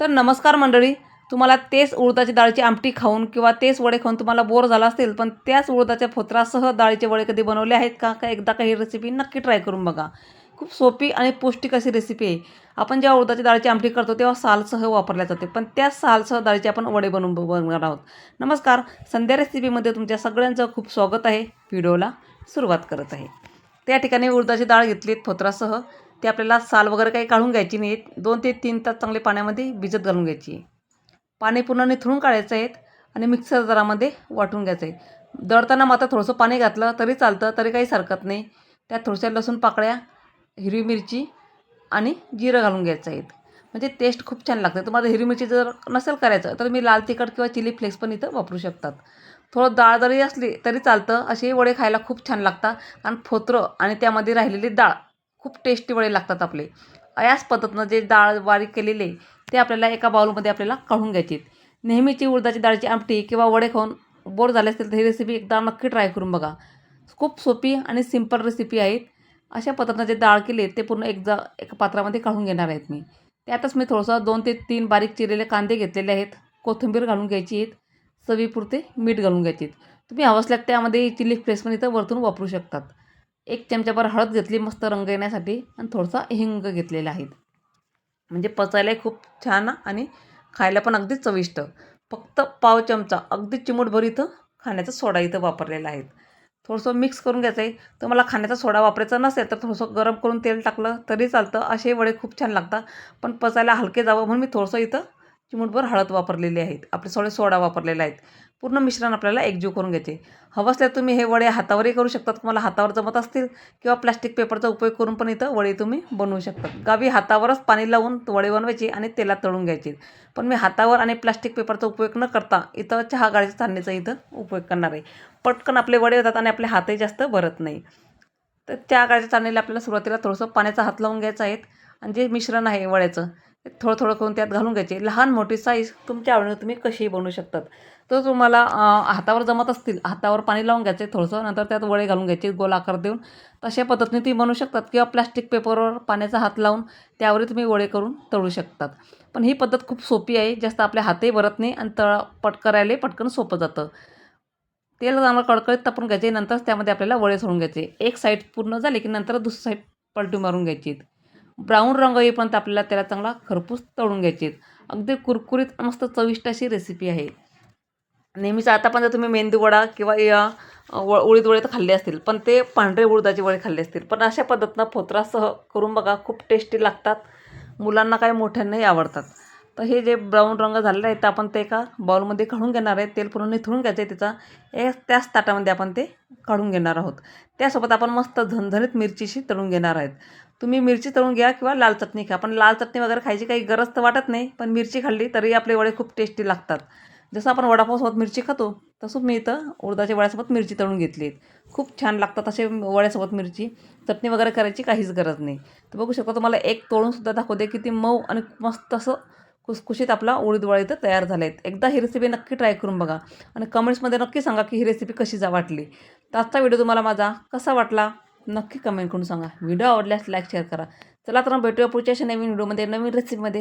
तर नमस्कार मंडळी तुम्हाला तेच उडदाची डाळीची आमटी खाऊन किंवा तेच वडे खाऊन तुम्हाला बोर झाला असेल पण त्याच उडदाच्या फोत्रासह डाळीचे वडे कधी बनवले आहेत का? का एकदा काही रेसिपी नक्की ट्राय करून बघा. खूप सोपी आणि पौष्टिक अशी रेसिपी आहे. आपण जेव्हा उडदाची डाळीची आमटी करतो तेव्हा सालसह वापरल्या जाते पण त्याच सालसह डाळीचे आपण वडे बनवून बनवणार आहोत. नमस्कार संध्या रेसिपीमध्ये तुमच्या सगळ्यांचं खूप स्वागत आहे. व्हिडिओला सुरुवात करत आहे. त्या ठिकाणी उडदाची डाळ घेतली फोत्रासह ते आपल्याला साल वगैरे काही काढून घ्यायची नाहीत. दोन ते तीन तास चांगले पाण्यामध्ये भिजत घालून घ्यायची. पाणी पूर्ण निथळून काढायचं आहेत आणि मिक्सर जरामध्ये वाटून घ्यायचं आहे दळताना मात्र थोडंसं पाणी घातलं तरी चालतं तरी काहीच हरकत नाही. त्यात थोडशा लसूण पाकळ्या हिरवी मिरची आणि जिरं घालून घ्यायचं आहेत. म्हणजे टेस्ट खूप छान लागते. तुम्हाला हिरवी मिरची जर नसेल करायचं तर मी लाल तिखट किंवा चिली फ्लेक्स पण इथं वापरू शकतात. थोडं डाळ जरी असली तरी चालतं. असे वडे खायला खूप छान लागतात. आणि फोत्रं आणि त्यामध्ये राहिलेली डाळ खूप टेस्टी वडे लागतात आपले. याच पद्धतीनं जे डाळ बारीक केलेले ते आपल्याला एका बाउलमध्ये आपल्याला काढून घ्यायचे नेहमीची उडदाची डाळीची आमटी किंवा वडे खाऊन बोर झाले असतील तर ही रेसिपी एकदा नक्की ट्राय करून बघा. खूप सोपी आणि सिंपल रेसिपी आहेत. अशा पद्धतीनं जे डाळ केले ते पूर्ण एकदा एका पात्रामध्ये काढून घेणार आहेत मी. त्यातच मी थोडंसं दोन ते तीन बारीक चिरलेले कांदे घेतलेले आहेत. कोथिंबीर घालून घ्यायची आहेत. चवीपुरते मीठ घालून घ्यायचे तुम्ही हवं त्यामध्ये चिली फ्लेक्स पण इथं वरतून वापरू शकतात. एक चमच्याभर हळद घेतली मस्त रंग येण्यासाठी आणि थोडंसं हिंग घेतलेला आहे. म्हणजे पचायलाही खूप छान आणि खायला पण अगदी चविष्ट. फक्त पाव चमचा अगदी चिमूटभर इथं खाण्याचा सोडा इथं वापरलेला आहे. थोडंसं मिक्स करून घ्यायचं आहे तुम्हाला खाण्याचा सोडा वापरायचा नसेल तर थोडंसं गरम करून तेल टाकलं तरी चालतं. असे वडे खूप छान लागतात. पण पचायला हलके जावं म्हणून मी थोडंसं इथं चिमूटभर हळद वापरलेली आहेत. आपले थोडे सोडा वापरलेले आहेत. पूर्ण मिश्रण आपल्याला एकजीव करून घ्यायचे हवं असल्यास तुम्ही हे वडे हातावरही करू शकतात. तुम्हाला हातावर जमत असतील किंवा प्लास्टिक पेपरचा उपयोग करून पण इथं वडे तुम्ही बनवू शकतात. गावी हातावरच पाणी लावून वडे बनवायचे आणि तेलात तळून घ्यायचे. पण मी हातावर आणि प्लास्टिक पेपरचा उपयोग न करता इथं चहा गाळीच्या चालणीचा इथं उपयोग करणार आहे. पटकन आपले वडे होतात आणि आपले हातही जास्त भरत नाही. तर त्या गाळीच्या चालणीला आपल्याला सुरुवातीला थोडंसं पाण्याचा हात लावून घ्यायचा आहे. आणि जे मिश्रण आहे वड्याचं थोडं थोडं करून त्यात घालून घ्यायचे. लहान मोठी साईज तुमच्या आवडीने तुम्ही कशीही बनवू शकतात. तर तुम्हाला हातावर जमत असतील हातावर पाणी लावून घ्यायचे थोडंसं नंतर त्यात वडे घालून घ्यायचे गोल आकार देऊन. तशा पद्धतीने ती बनवू शकतात किंवा प्लास्टिक पेपरवर पाण्याचा हात लावून त्यावरही तुम्ही वडे करून तळू शकतात. पण ही पद्धत खूप सोपी आहे जास्त आपल्या हातही भरत नाही आणि तळ पट करायला पटकन सोपं जातं. तेल चांगलं कडकडीत तापून घ्यायचे नंतर त्यामध्ये आपल्याला वडे सोडून घ्यायचे. एक साईड पूर्ण झाली की नंतर दुसरी साईड पलटी मारून घ्यायची. ब्राऊन रंग येईपर्यंत आपल्याला त्याला चांगला खरपूस तळून घ्यायचे अगदी कुरकुरीत मस्त चविष्ट अशी रेसिपी आहे. नेहमीच आता पण जर तुम्ही मेंदू वडा किंवा या व उडीद वडे तर खाल्ले असतील पण ते पांढरे उडदाचे वडे खाल्ले असतील. पण अशा पद्धतीनं फोत्रासह करून बघा खूप टेस्टी लागतात. मुलांना काय मोठ्यांनाही आवडतात. तर हे जे ब्राऊन रंग झालेलं आहे तर आपण ते एका बाउलमध्ये काढून घेणार आहे. तेल पूर्ण निथळून घ्यायचं आहे त्याचा ए त्याच ताटामध्ये आपण ते काढून घेणार आहोत. त्यासोबत आपण मस्त झणझणीत मिरचीशी तळून घेणार आहेत. तुम्ही मिरची तळून घ्या किंवा लाल चटणी खा. पण लाल चटणी वगैरे खायची काही गरज तर वाटत नाही पण मिरची खाल्ली तरी आपले वडे खूप टेस्टी लागतात. जसं आपण वडापावसोबत मिरची खातो तसंच मी इथं उडदाच्या वड्यासोबत मिरची तळून घेतली आहेत. खूप छान लागतात असे वड्यासोबत मिरची. चटणी वगैरे करायची काहीच गरज नाही. तर बघू शकता तुम्हाला एक तळूनसुद्धा दाखवू दे किती मऊ आणि मस्त असं खुसखुशीत आपला उडीद वडा इथं तयार झाले आहेत. एकदा ही रेसिपी नक्की ट्राय करून बघा. आणि कमेंट्समध्ये नक्की सांगा की ही रेसिपी कशी जा वाटली. तर आजचा व्हिडिओ तुम्हाला माझा कसा वाटला? नक्की कमेंट करून सांगा. व्हिडिओ आवडल्यास लाईक शेअर करा. चला तर भेटूया पुढच्या अशा नवीन व्हिडिओमध्ये नवीन रेसिपीमध्ये